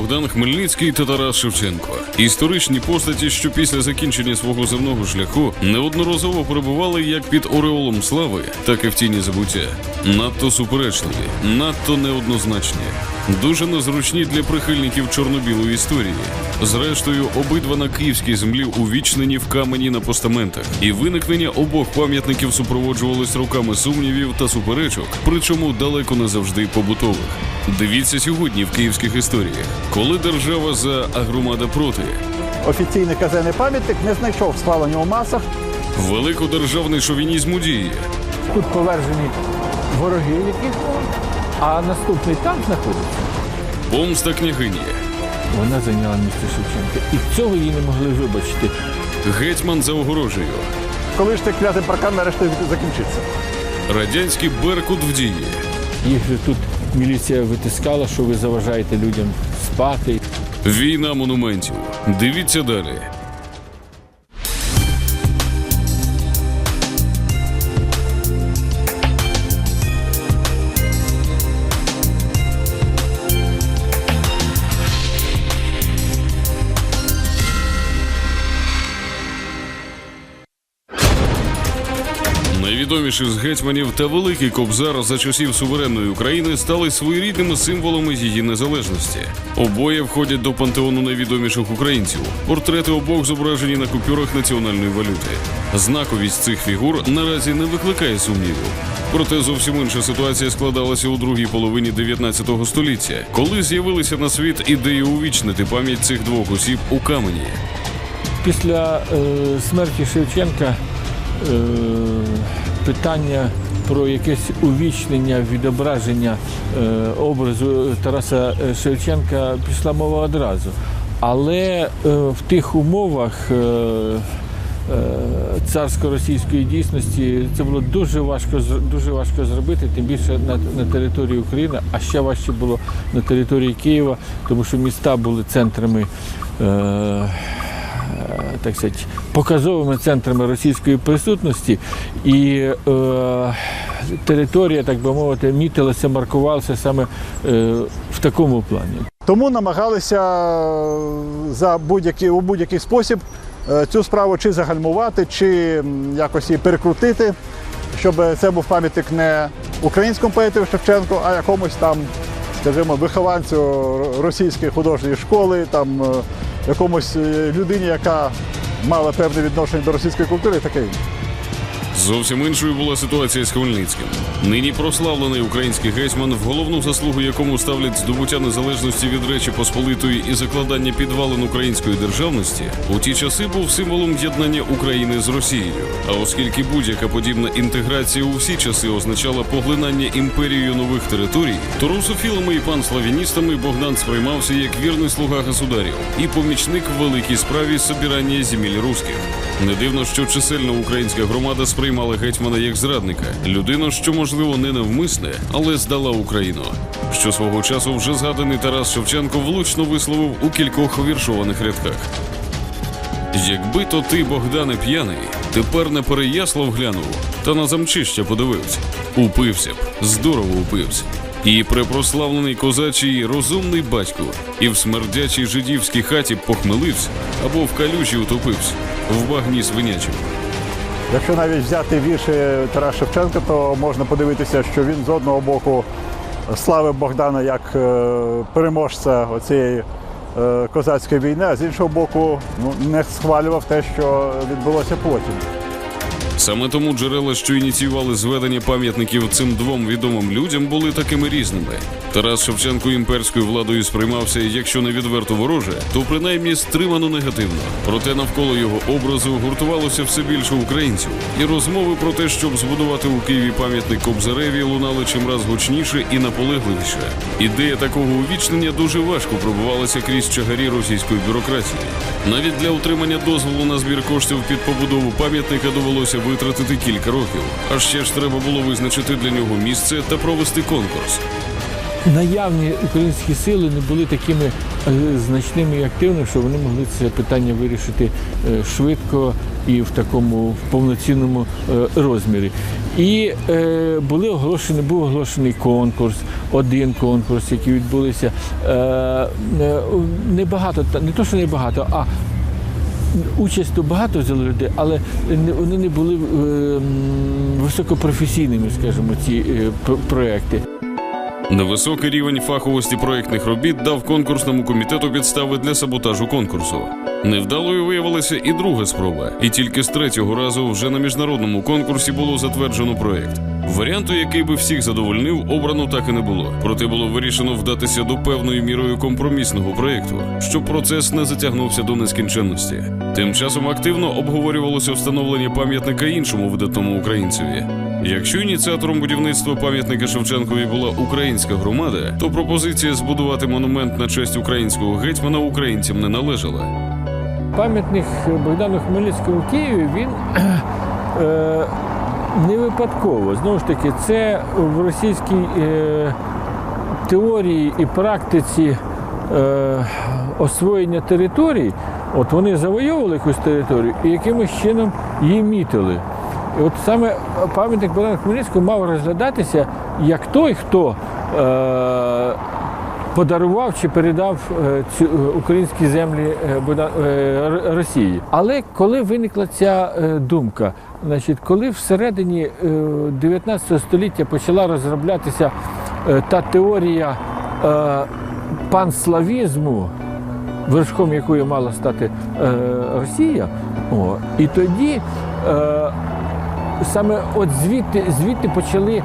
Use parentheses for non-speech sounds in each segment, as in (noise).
Богдан Хмельницький та Тарас Шевченко. Історичні постаті, що після закінчення свого земного шляху неодноразово перебували як під ореолом слави, так і в тіні забуття. Надто суперечливі, надто неоднозначні, дуже незручні для прихильників чорно-білої історії. Зрештою, обидва на київській землі увічнені в камені на постаментах, і виникнення обох пам'ятників супроводжувалось роками сумнівів та суперечок, причому далеко не завжди побутових. Дивіться сьогодні в київських історіях, коли держава за, а громада проти. Офіційний казенний пам'ятник не знайшов схвалення у масах. Великодержавний шовінізм у дії. Тут повержені вороги, яких а наступний там знаходиться. Помста княгині. Вона зайняла місце Шевченка. І цього її не могли вибачити. Гетьман за огорожею. Коли ж цей клятий паркан нарешті закінчиться? Радянський Беркут в дії. Їх же тут міліція витискала, що ви заважаєте людям спати. Війна монументів. Дивіться далі. Найвідоміші з гетьманів та великий кобзар за часів суверенної України стали своєрідними символами її незалежності. Обоє входять до пантеону найвідоміших українців. Портрети обох зображені на купюрах національної валюти. Знаковість цих фігур наразі не викликає сумніву. Проте зовсім інша ситуація складалася у другій половині 19 століття, коли з'явилися на світ ідеї увічнити пам'ять цих двох осіб у камені. Після е, смерті Шевченка е, питання про якесь увічнення, відображення е, образу Тараса Шевченка пішла мова одразу. Але е, в тих умовах е, е, царсько-російської дійсності це було дуже важко дуже важко зробити, тим більше на, на території України, а ще важче було на території Києва, тому що міста були центрами. Е, так сказати, показовими центрами російської присутності, і е, територія, так би мовити, мітилася, маркувалася саме е, в такому плані. Тому намагалися за будь-який, у будь-який спосіб е, цю справу чи загальмувати, чи якось її перекрутити, щоб це був пам'ятник не українському поету Шевченку, а якомусь там, скажімо, вихованцю російської художньої школи, там е, якомусь е, людині, яка мала певне відношення до російської культури таке інше. Зовсім іншою була ситуація з Хмельницьким. Нині прославлений український гетьман, в головну заслугу якому ставлять здобуття незалежності від Речі Посполитої і закладання підвалин української державності, у ті часи був символом єднання України з Росією. А оскільки будь-яка подібна інтеграція у всі часи означала поглинання імперією нових територій, то русофілами і панславіністами Богдан сприймався як вірний слуга государів і помічник в великій справі собирання земель руських. Не дивно, що чисельна українська громада сприймала гетьмана як зрадника, людину, що можливо не навмисне, але здала Україну. Що свого часу вже згаданий Тарас Шевченко влучно висловив у кількох віршованих рядках. Якби то ти, Богдане, п'яний, тепер на Переяслав глянув, та на замчище подивився. Упився б, здорово упився. І препрославлений козачий розумний батько, і в смердячій жидівській хаті похмелився або в калюжі утопився, в багні свинячому. Якщо навіть взяти вірші Тараса Шевченка, то можна подивитися, що він з одного боку славив Богдана як е, переможця оцієї е, козацької війни, а з іншого боку, ну, не схвалював те, що відбулося потім. Саме тому джерела, що ініціювали зведення пам'ятників цим двом відомим людям, були такими різними. Тарас Шевченко імперською владою сприймався, якщо не відверто вороже, то принаймні стримано негативно. Проте навколо його образу гуртувалося все більше українців, і розмови про те, щоб збудувати у Києві пам'ятник Кобзареві, лунали чимраз гучніше і наполегливіше. Ідея такого увічнення дуже важко пробивалася крізь чагарі російської бюрократії. Навіть для отримання дозволу на збір коштів під побудову пам'ятника довелося витратити кілька років. А ще ж треба було визначити для нього місце та провести конкурс. Наявні українські сили не були такими е, значними і активними, щоб вони могли це питання вирішити е, швидко і в такому повноцінному е, розмірі. І е, були оголошені, був оголошений конкурс, один конкурс, який відбулися. Е, небагато, не то, що небагато, а участь то багато взяли людей, але вони не були е, високопрофесійними, скажімо, ці е, проекти. Невисокий рівень фаховості проєктних робіт дав конкурсному комітету підстави для саботажу конкурсу. Невдалою виявилася і друга спроба, і тільки з третього разу вже на міжнародному конкурсі було затверджено проєкт. Варіанту, який би всіх задовольнив, обрано так і не було. Проте було вирішено вдатися до певною мірою компромісного проєкту, щоб процес не затягнувся до нескінченності. Тим часом активно обговорювалося встановлення пам'ятника іншому видатному українцеві. Якщо ініціатором будівництва пам'ятника Шевченкові була українська громада, то пропозиція збудувати монумент на честь українського гетьмана українцям не належала. Пам'ятник Богдану Хмельницькому в Києві він (clears throat) е, не випадково. Знову ж таки, це в російській е, теорії і практиці е, освоєння територій. От вони завойовували якусь територію і якимось чином її мітили. І от саме пам'ятник Богдану Хмельницькому мав розглядатися як той, хто е, подарував чи передав е, цю е, українські землі е, Росії. Але коли виникла ця думка, значить, коли всередині е, 19 століття почала розроблятися та теорія панславізму, вершком якої мала стати Росія, о, і тоді. Саме от звідти, звідти почали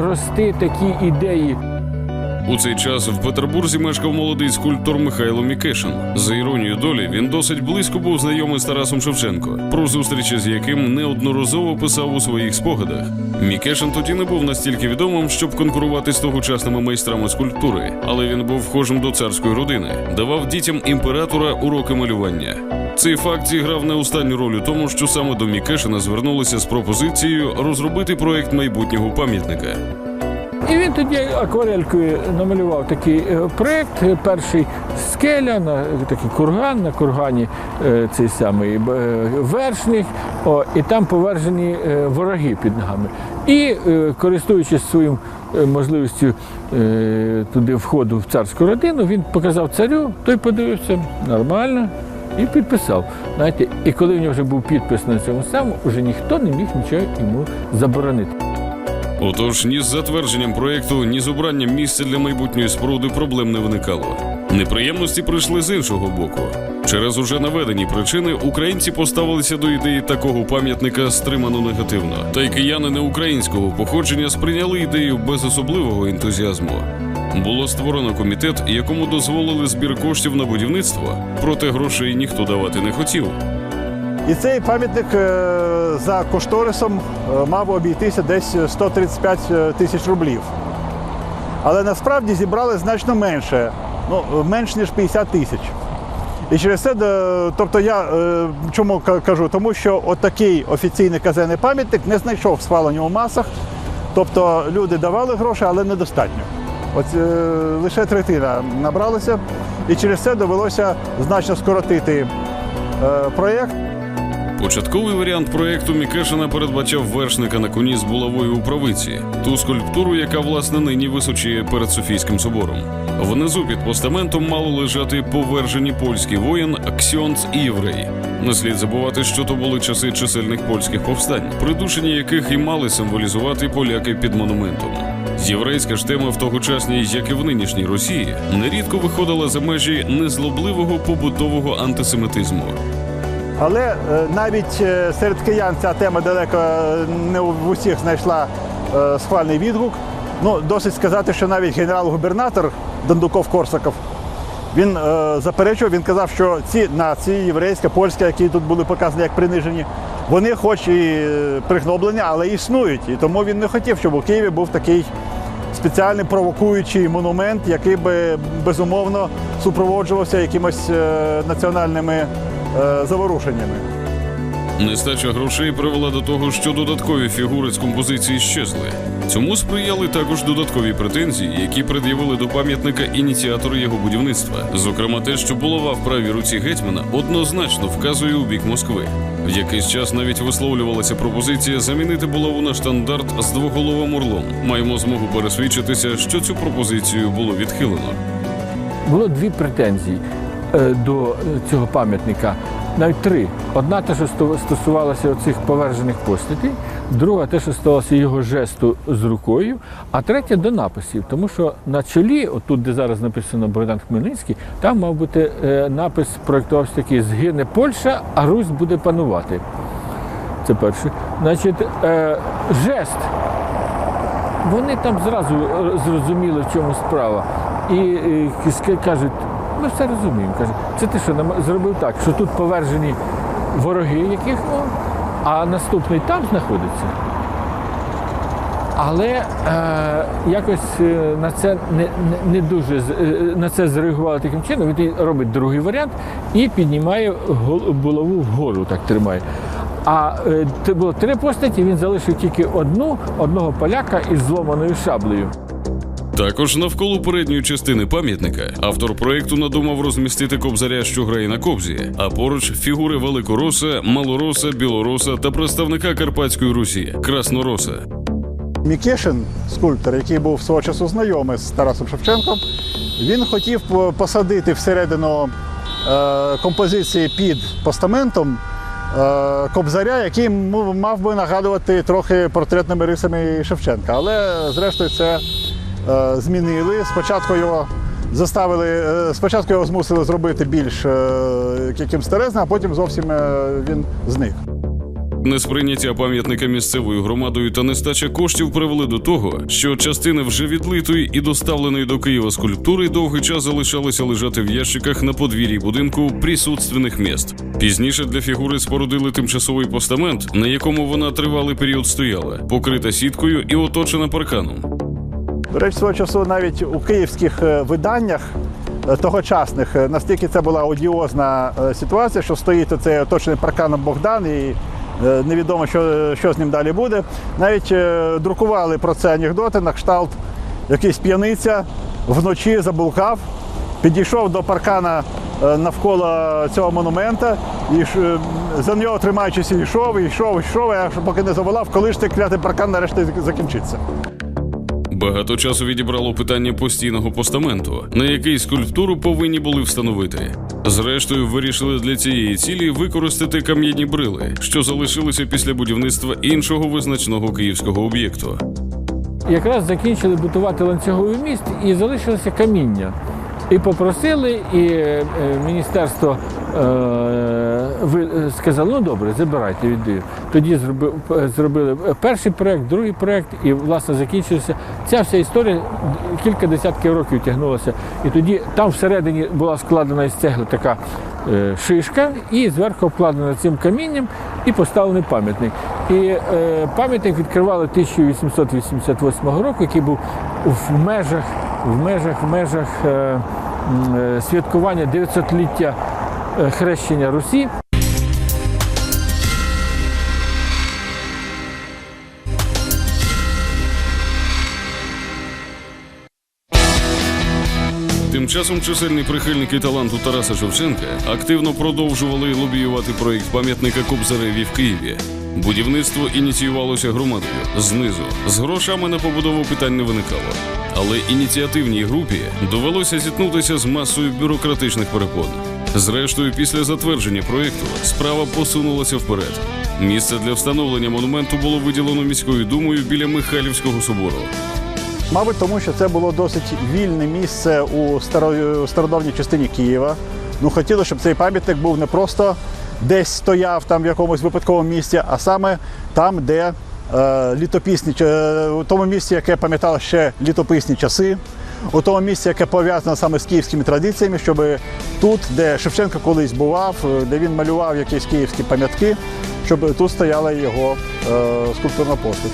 рости такі ідеї У цей час в Петербурзі мешкав молодий скульптор Михайло Мікешин. За іронією долі, він досить близько був знайомий з Тарасом Шевченко, про зустрічі з яким неодноразово писав у своїх спогадах. Мікешин тоді не був настільки відомим, щоб конкурувати з тогочасними майстрами скульптури, але він був вхожим до царської родини, давав дітям імператора уроки малювання. Цей факт зіграв не останню роль у тому, що саме до Мікешина звернулися з пропозицією розробити проект майбутнього пам'ятника. І він тоді акварелькою намалював такий е, проєкт. Е, Перший скеля, на такий курган, на кургані е, цей самий е, вершник, о, і там повержені е, вороги під ногами. І е, користуючись своїм е, можливістю е, туди входу в царську родину, він показав царю, той подивився нормально. І підписав. Знаєте, і коли в нього вже був підпис на цьому самому, вже ніхто не міг нічого йому заборонити. Отож, ні з затвердженням проєкту, ні з обранням місця для майбутньої споруди проблем не виникало. Неприємності прийшли з іншого боку. Через уже наведені причини українці поставилися до ідеї такого пам'ятника стримано негативно. Та й кияни не українського походження сприйняли ідею без особливого ентузіазму. Було створено комітет, якому дозволили збір коштів на будівництво, проте грошей ніхто давати не хотів. І цей пам'ятник е, за кошторисом е, мав обійтися десь 135 тисяч рублів. Але насправді зібрали значно менше, ну, менш ніж 50 тисяч. І через це, е, тобто я е, чому кажу? Тому що от такий офіційний казенний пам'ятник не знайшов схвалення у масах. Тобто люди давали гроші, але недостатньо. От е, лише третина набралася, і через це довелося значно скоротити е, проєкт. Початковий варіант проєкту Мікешина передбачав вершника на коні з булавою у правиці, ту скульптуру, яка власне нині височіє перед Софійським собором. Внизу під постаментом мало лежати повержені польський воїн, ксьонц і єврей. Не слід забувати, що то були часи чисельних польських повстань, придушення яких і мали символізувати поляки під монументом. Єврейська ж тема в тогочасній, як і в нинішній Росії, нерідко виходила за межі незлобливого побутового антисемітизму. Але е, навіть е, серед киян ця тема далеко е, не в усіх знайшла схвальний відгук. Ну, досить сказати, що навіть генерал-губернатор Дондуков Корсаков він заперечував, він казав, що ці нації, єврейська, польська, які тут були показані як принижені, вони хоч і пригноблені, але існують. І тому він не хотів, щоб у Києві був такий спеціальний провокуючий монумент, який би безумовно супроводжувався якимось національними заворушеннями. Нестача грошей привела до того, що додаткові фігури з композиції щезли. Цьому сприяли також додаткові претензії, які пред'явили до пам'ятника ініціатори його будівництва. Зокрема, те, що булава в правій руці гетьмана однозначно вказує у бік Москви. В якийсь час навіть висловлювалася пропозиція замінити булаву на штандарт з двоголовим орлом. Маємо змогу пересвідчитися, що цю пропозицію було відхилено. Було дві претензії е, до е, цього пам'ятника. Навіть три. Одна те, що стосувалася оцих повержених постатей, друга те, що стосувалося його жесту з рукою, а третя до написів. Тому що на чолі, отут, де зараз написано Богдан Хмельницький, там мав бути е, напис проєктувався такий Згине Польща, а Русь буде панувати. Це перше. Значить, е, жест вони там зразу зрозуміли, в чому справа. І кажуть, ми все розуміємо. Каже, це ти що зробив так, що тут повержені вороги, яких ну, а наступний там знаходиться. Але е, якось е, на це не, не, дуже е, на це зреагували таким чином. Він робить другий варіант і піднімає булаву вгору, так тримає. А е, було три постаті, він залишив тільки одну, одного поляка із зломаною шаблею. Також навколо передньої частини пам'ятника автор проекту надумав розмістити кобзаря, що грає на кобзі, а поруч фігури Великороса, Малороса, Білороса та представника Карпатської Русі Краснороса. Мікешин, скульптор, який був свого часу знайомий з Тарасом Шевченком, він хотів посадити всередину е, композиції під постаментом е, кобзаря, який мав би нагадувати трохи портретними рисами Шевченка. Але зрештою це змінили. Спочатку його заставили, е, спочатку його змусили зробити більш е, яким старезним, а потім зовсім е, він зник. Несприйняття пам'ятника місцевою громадою та нестача коштів привели до того, що частини вже відлитої і доставленої до Києва скульптури довгий час залишалися лежати в ящиках на подвір'ї будинку присутственних міст. Пізніше для фігури спорудили тимчасовий постамент, на якому вона тривалий період стояла, покрита сіткою і оточена парканом. До речі, свого часу навіть у київських е, виданнях е, тогочасних е, настільки це була одіозна ситуація, що стоїть оцей оточений парканом Богдан і невідомо, що, що з ним далі буде. Навіть е, друкували про це анекдоти на кшталт якийсь п'яниця вночі заблукав, підійшов до паркана е, навколо цього монумента і е, за нього тримаючись, йшов, і йшов, і йшов, аж поки не заволав, коли ж цей клятий паркан нарешті закінчиться. Багато часу відібрало питання постійного постаменту, на який скульптуру повинні були встановити. Зрештою, вирішили для цієї цілі використати кам'яні брили, що залишилися після будівництва іншого визначного київського об'єкту. Якраз закінчили будувати ланцюговий міст і залишилося каміння. І попросили, і е, міністерство е, ви, е, сказало, ну добре, забирайте віддаю. Тоді зроби, зробили перший проект, другий проект, і власне закінчилася. Ця вся історія кілька десятків років тягнулася. І тоді там всередині була складена із цегли така е, шишка, і зверху обкладена цим камінням і поставлений пам'ятник. І е, пам'ятник відкривали 1888 року, який був в межах, в межах, в межах е, е, святкування 900-ліття е, хрещення Русі. Тим часом чисельні прихильники таланту Тараса Шевченка активно продовжували лобіювати проєкт пам'ятника Кобзареві в Києві. Будівництво ініціювалося громадою знизу. З грошами на побудову питань не виникало. Але ініціативній групі довелося зіткнутися з масою бюрократичних перепон. Зрештою, після затвердження проєкту справа посунулася вперед. Місце для встановлення монументу було виділено міською думою біля Михайлівського собору. Мабуть, тому що це було досить вільне місце у старо- стародавній частині Києва. Ну, хотілося, щоб цей пам'ятник був не просто десь стояв там в якомусь випадковому місці, а саме там, де е, літописні, е, у тому місці, яке пам'ятало ще літописні часи, у тому місці, яке пов'язане саме з київськими традиціями, щоб тут, де Шевченко колись бував, е, де він малював якісь київські пам'ятки, щоб тут стояла його е, скульптурна постать.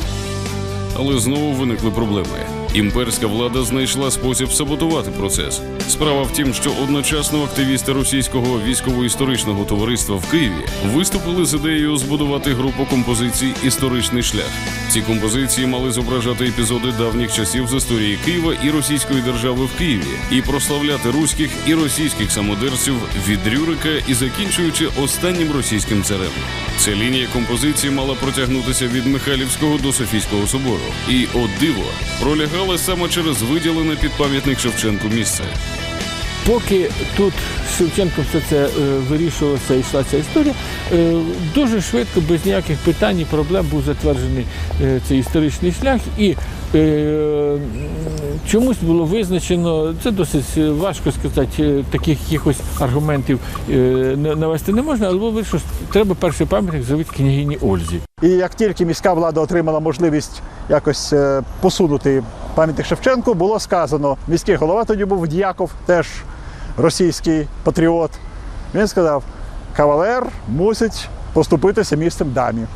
Але знову виникли проблеми. Імперська влада знайшла спосіб саботувати процес. Справа в тім, що одночасно активісти російського військово-історичного товариства в Києві виступили з ідеєю збудувати групу композицій Історичний шлях. Ці композиції мали зображати епізоди давніх часів з історії Києва і Російської держави в Києві і прославляти руських і російських самодерців від Рюрика і закінчуючи останнім російським царем. Ця лінія композиції мала протягнутися від Михайлівського до Софійського собору. І, от диво, пролягала саме через виділене під пам'ятник Шевченку місце. Поки тут з Шевченко все це е, вирішувалося і йшла ця історія, е, дуже швидко, без ніяких питань і проблем був затверджений е, цей історичний шлях. І чомусь було визначено, це досить важко сказати, таких якихось аргументів не- навести не можна, але було вирішено, що треба перший пам'ятник зробити княгині Ользі. І як тільки міська влада отримала можливість якось посунути пам'ятник Шевченку, було сказано, міський голова тоді був Д'яков, теж російський патріот. Він сказав, кавалер мусить поступитися місцем дамі.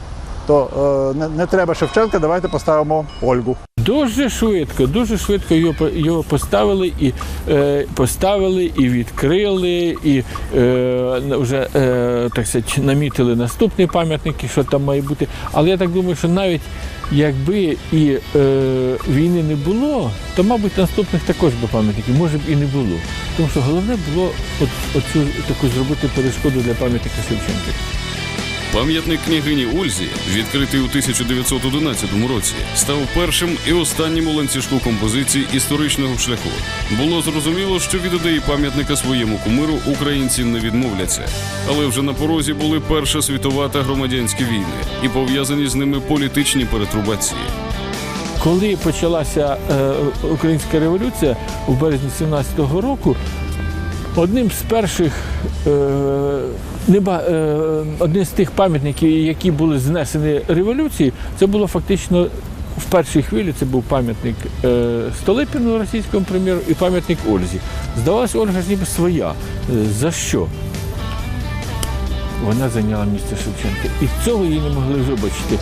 То е, не, не треба Шевченка, давайте поставимо Ольгу. Дуже швидко, дуже швидко його, його поставили і е, поставили, і відкрили, і е, вже е, так сказати, намітили наступний пам'ятник, що там має бути. Але я так думаю, що навіть якби і е, війни не було, то, мабуть, наступних також би пам'ятників, може б і не було. Тому що головне було от, оцю таку зробити перешкоду для пам'ятника Шевченка. Пам'ятник княгині Ользі, відкритий у 1911 році, став першим і останнім у ланцюжку композицій історичного шляху. Було зрозуміло, що від ідеї пам'ятника своєму кумиру українці не відмовляться. Але вже на порозі були Перша світова та громадянські війни і пов'язані з ними політичні перетрубації. Коли почалася е, українська революція у березні 17-го року, одним з перших е, е, одним з тих пам'ятників, які були знесені революції, це було фактично в першій хвилі. Це був пам'ятник е, Столипіну, російському прем'єру, і пам'ятник Ользі. Здавалося, Ольга ж ніби своя. За що? Вона зайняла місце Шевченка. І цього їй не могли вибачити.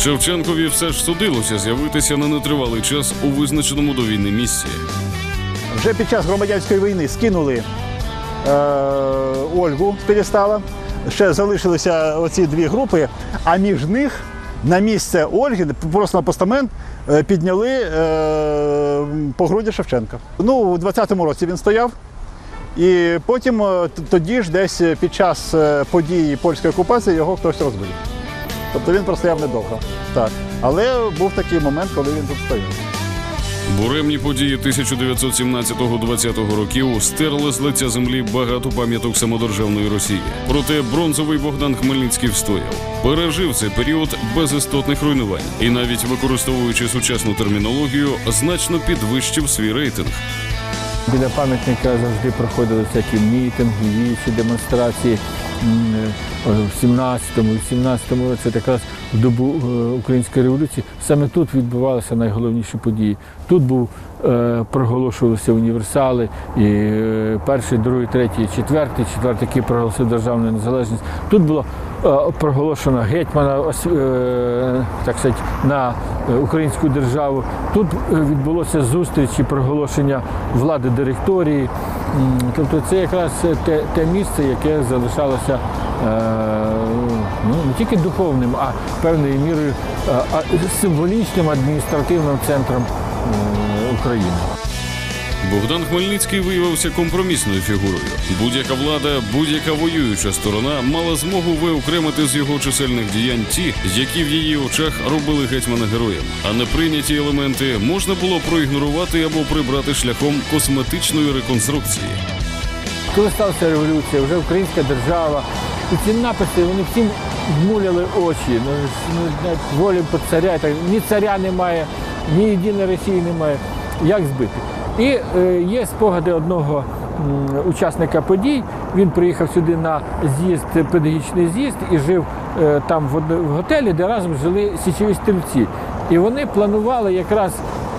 Шевченкові все ж судилося з'явитися на нетривалий час у визначеному до війни місці. Вже під час громадянської війни скинули е, Ольгу з п'єдестала. Ще залишилися оці дві групи, а між них на місце Ольги, просто на постамент, е, підняли е, погруддя Шевченка. Ну, у 20-му році він стояв. І потім е, тоді ж десь під час е, події польської окупації його хтось розбив. Тобто він простояв недовго. Так. Але був такий момент, коли він тут стояв. Буремні події 1917-20 років стерли з лиця землі багато пам'яток самодержавної Росії. Проте бронзовий Богдан Хмельницький встояв, пережив цей період без істотних руйнувань і навіть використовуючи сучасну термінологію, значно підвищив свій рейтинг. Біля пам'ятника завжди проходили всякі мітинги, вічі, демонстрації. Е, В 17-му, в 17-му році, якраз в добу е, Української революції, саме тут відбувалися найголовніші події. Тут був е, проголошувалися універсали, і перший, другий, третій, четвертий, четвертий, який проголосив державну незалежність. Тут було проголошено гетьмана е, так сказати, на е, українську державу. Тут е, відбулося зустріч і проголошення влади директорії. Тобто це якраз те, те місце, яке залишалося е, ну, не тільки духовним, а певною мірою е, символічним адміністративним центром е, України. Богдан Хмельницький виявився компромісною фігурою. Будь-яка влада, будь-яка воююча сторона мала змогу виокремити з його чисельних діянь ті, які в її очах робили гетьмана героєм. А неприйняті елементи можна було проігнорувати або прибрати шляхом косметичної реконструкції. Коли сталася революція, вже українська держава, і ці написи вони всім змуляли очі. Ну, ну, волі по царя, так, ні царя немає, ні єдиної Росії немає. Як збити? І е, є спогади одного учасника подій. Він приїхав сюди на з'їзд, педагогічний з'їзд і жив е, там в, готелі, де разом жили січові стрільці. І вони планували якраз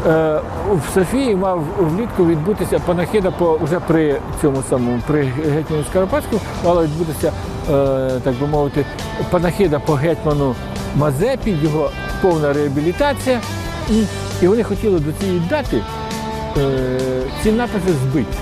Е, в Софії мав влітку відбутися панахида по вже при цьому самому при гетьману Скоропадському мала відбутися, так би мовити, панахида по гетьману Мазепі, його повна реабілітація. І вони хотіли до цієї дати ці написи збити.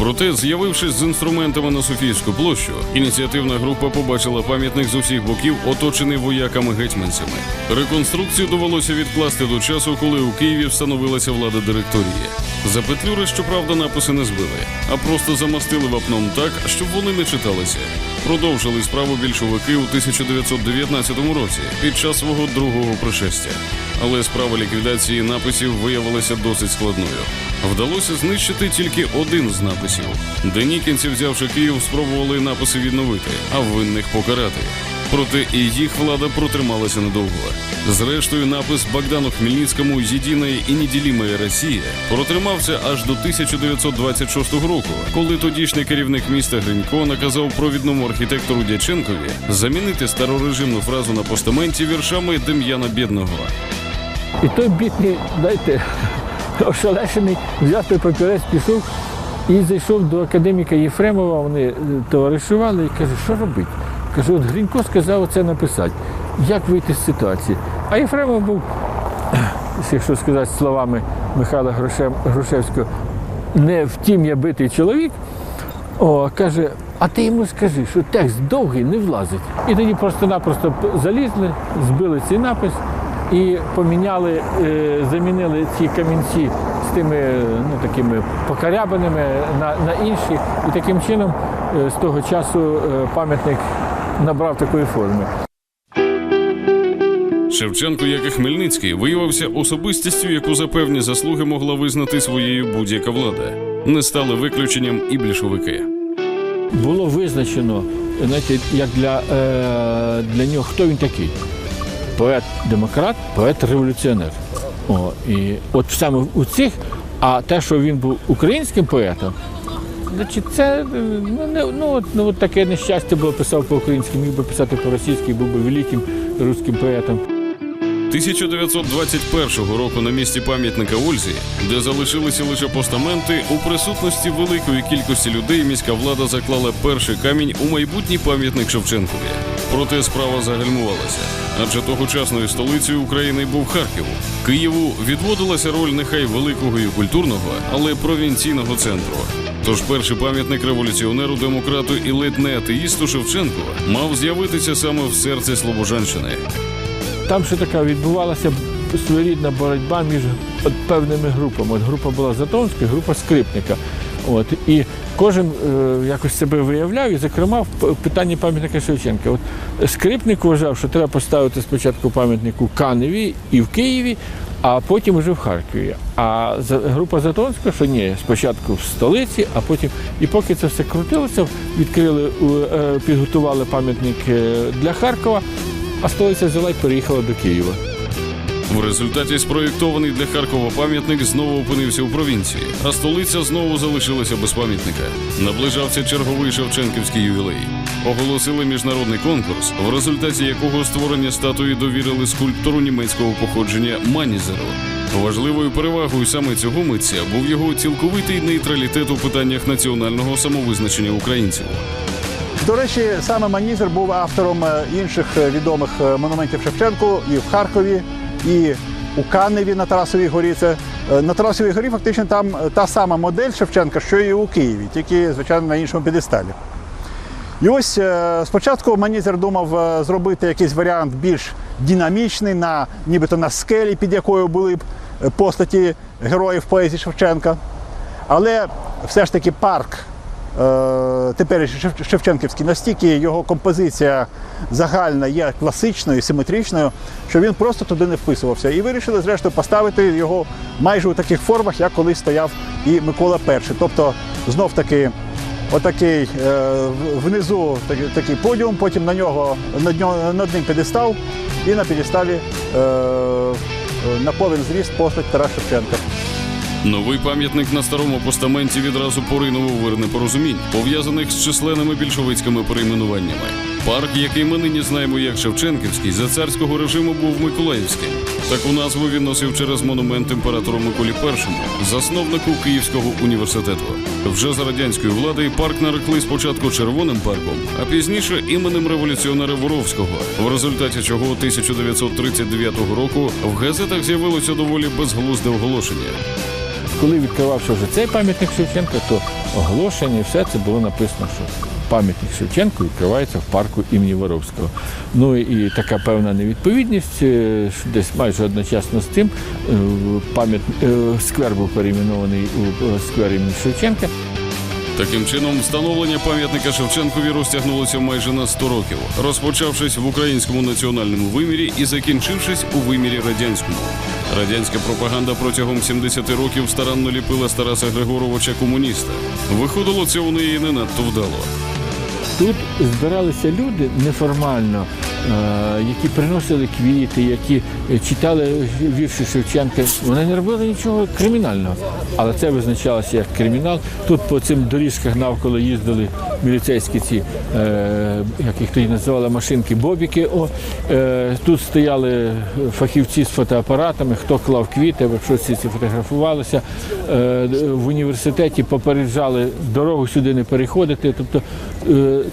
Проте, з'явившись з інструментами на Софійську площу, ініціативна група побачила пам'ятник з усіх боків, оточений вояками-гетьманцями. Реконструкцію довелося відкласти до часу, коли у Києві встановилася влада директорії. За петлюри, щоправда, написи не збили, а просто замастили вапном так, щоб вони не читалися. Продовжили справу більшовики у 1919 році під час свого другого пришестя. Але справа ліквідації написів виявилася досить складною. Вдалося знищити тільки один з написів. Денікінці, взявши Київ, спробували написи відновити, а винних покарати. Проте і їх влада протрималася недовго. Зрештою, напис Богдану Хмельницькому «Єдиная і неділімая Росія протримався аж до 1926 року, коли тодішній керівник міста Гринько наказав провідному архітектору Дяченкові замінити старорежимну фразу на постаменті віршами Дем'яна Бідного. І той бідний, знаєте, (laughs) ошелешений, взяв той папірець, пішов і зайшов до академіка Єфремова, вони е, товаришували і каже, що робити? Каже, от Грінько сказав це написати. Як вийти з ситуації? А Єфремов був, (clears throat) якщо сказати словами Михайла Грушевського, не втім я битий чоловік, о, каже, а ти йому скажи, що текст довгий не влазить. І тоді просто-напросто залізли, збили цей напис і поміняли, е, замінили ці камінці з тими е, ну, такими покарябаними на, на інші. І таким чином е, з того часу пам'ятник набрав такої форми. Шевченко, як і Хмельницький, виявився особистістю, яку за певні заслуги могла визнати своєю будь-яка влада. Не стали виключенням і більшовики. було визначено, знаєте, як для, для нього, хто він такий. Поет-демократ, поет-революціонер. О, і от саме у цих, а те, що він був українським поетом, значить, це е, ну, не, ну, от, ну, от таке нещастя було писав по-українськи, міг би писати по-російськи, був би великим руським поетом. 1921 року на місці пам'ятника Ользі, де залишилися лише постаменти, у присутності великої кількості людей міська влада заклала перший камінь у майбутній пам'ятник Шевченкові. Проте справа загальмувалася, адже тогочасною столицею України був Харків. Києву відводилася роль нехай великого і культурного, але провінційного центру. Тож перший пам'ятник революціонеру, демократу і ледь не атеїсту Шевченку мав з'явитися саме в серці Слобожанщини. Там ще така відбувалася своєрідна боротьба між певними групами. От група була Затонська, група Скрипника. От, і кожен е, якось себе виявляв, і, зокрема, в питанні пам'ятника Шевченка. От Скрипник вважав, що треба поставити спочатку пам'ятник у Каневі і в Києві, а потім вже в Харкові. А група Затонська, що ні, спочатку в столиці, а потім. І поки це все крутилося, відкрили, е, підготували пам'ятник е, для Харкова, а столиця взяла і переїхала до Києва. В результаті спроєктований для Харкова пам'ятник знову опинився у провінції, а столиця знову залишилася без пам'ятника. Наближався черговий Шевченківський ювілей. Оголосили міжнародний конкурс, в результаті якого створення статуї довірили скульптору німецького походження Манізеру. Важливою перевагою саме цього митця був його цілковитий нейтралітет у питаннях національного самовизначення українців. До речі, саме Манізер був автором е, інших е, відомих е, монументів Шевченку і в Харкові, і у Каневі на Тарасовій горі. Це е, на Тарасовій горі фактично там е, та сама модель Шевченка, що і у Києві, тільки, звичайно, на іншому підесталі. І ось е, спочатку Манізер думав зробити якийсь варіант більш динамічний, на, нібито на скелі, під якою були б постаті героїв поезії Шевченка. Але все ж таки парк теперішній Шевченківський, настільки його композиція загальна є класичною, симетричною, що він просто туди не вписувався. І вирішили, зрештою, поставити його майже у таких формах, як колись стояв і Микола І. Тобто, знов таки. Отакий е, внизу такий, подіум, потім на нього над, ним підестал, і на підесталі е, е, на повен зріст постать Тараса Шевченка. Новий пам'ятник на старому постаменті відразу поринув у вир непорозумінь, пов'язаних з численними більшовицькими перейменуваннями. Парк, який ми нині знаємо як Шевченківський, за царського режиму був Миколаївським. Таку назву він носив через монумент імператору Миколі І, засновнику Київського університету. Вже за радянської влади парк нарекли спочатку червоним парком, а пізніше іменем революціонера Воровського, в результаті чого 1939 року в газетах з'явилося доволі безглузде оголошення. Коли відкривався вже цей пам'ятник Шевченка, то оголошення і все це було написано, що пам'ятник Шевченку відкривається в парку імені Воровського. Ну і така певна невідповідність, е, десь майже одночасно з тим е, пам'ят... е, сквер був перейменований у сквер імені Шевченка. Таким чином, встановлення пам'ятника Шевченкові розтягнулося майже на 100 років, розпочавшись в українському національному вимірі і закінчившись у вимірі радянському. Радянська пропаганда протягом 70 років старанно ліпила Стараса Григоровича комуніста. Виходило це у неї не надто вдало. Тут збиралися люди неформально, які приносили квіти, які е, читали вірші Шевченка. Вони не робили нічого кримінального, але це визначалося як кримінал. Тут по цим доріжках навколо їздили міліцейські ці, е, як їх тоді називали, машинки, бобіки. О, е, тут стояли фахівці з фотоапаратами, хто клав квіти, якщо ці фотографувалися. Е, в університеті попереджали дорогу сюди не переходити. Тобто е,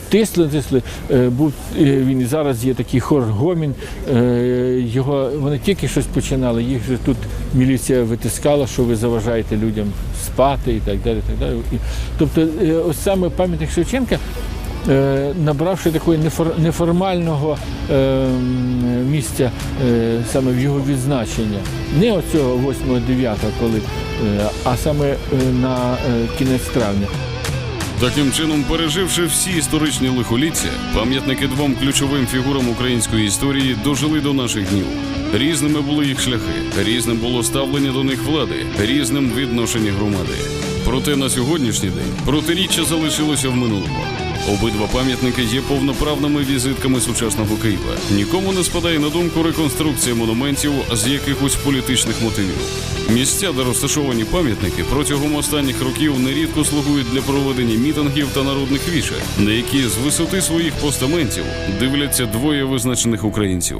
тисли, тисли. Е, Був е, він і зараз є такий хор гомін. Е, Його вони тільки щось починали. Їх же тут міліція витискала, що ви заважаєте людям спати і так далі. Так далі. Тобто, е, ось саме пам'ятник Шевченка. е, Набравши такого нефор- неформального е, місця е, саме в його відзначення, не оцього 8-9, коли, е, а саме е, на е, кінець травня. Таким чином, переживши всі історичні лихоліття, пам'ятники двом ключовим фігурам української історії дожили до наших днів. Різними були їх шляхи, різним було ставлення до них влади, різним відношення громади. Проте на сьогоднішній день протиріччя залишилося в минулому. Обидва пам'ятники є повноправними візитками сучасного Києва. Нікому не спадає на думку реконструкція монументів з якихось політичних мотивів. Місця, де розташовані пам'ятники, протягом останніх років нерідко слугують для проведення мітингів та народних вішек, на які з висоти своїх постаментів дивляться двоє визначених українців.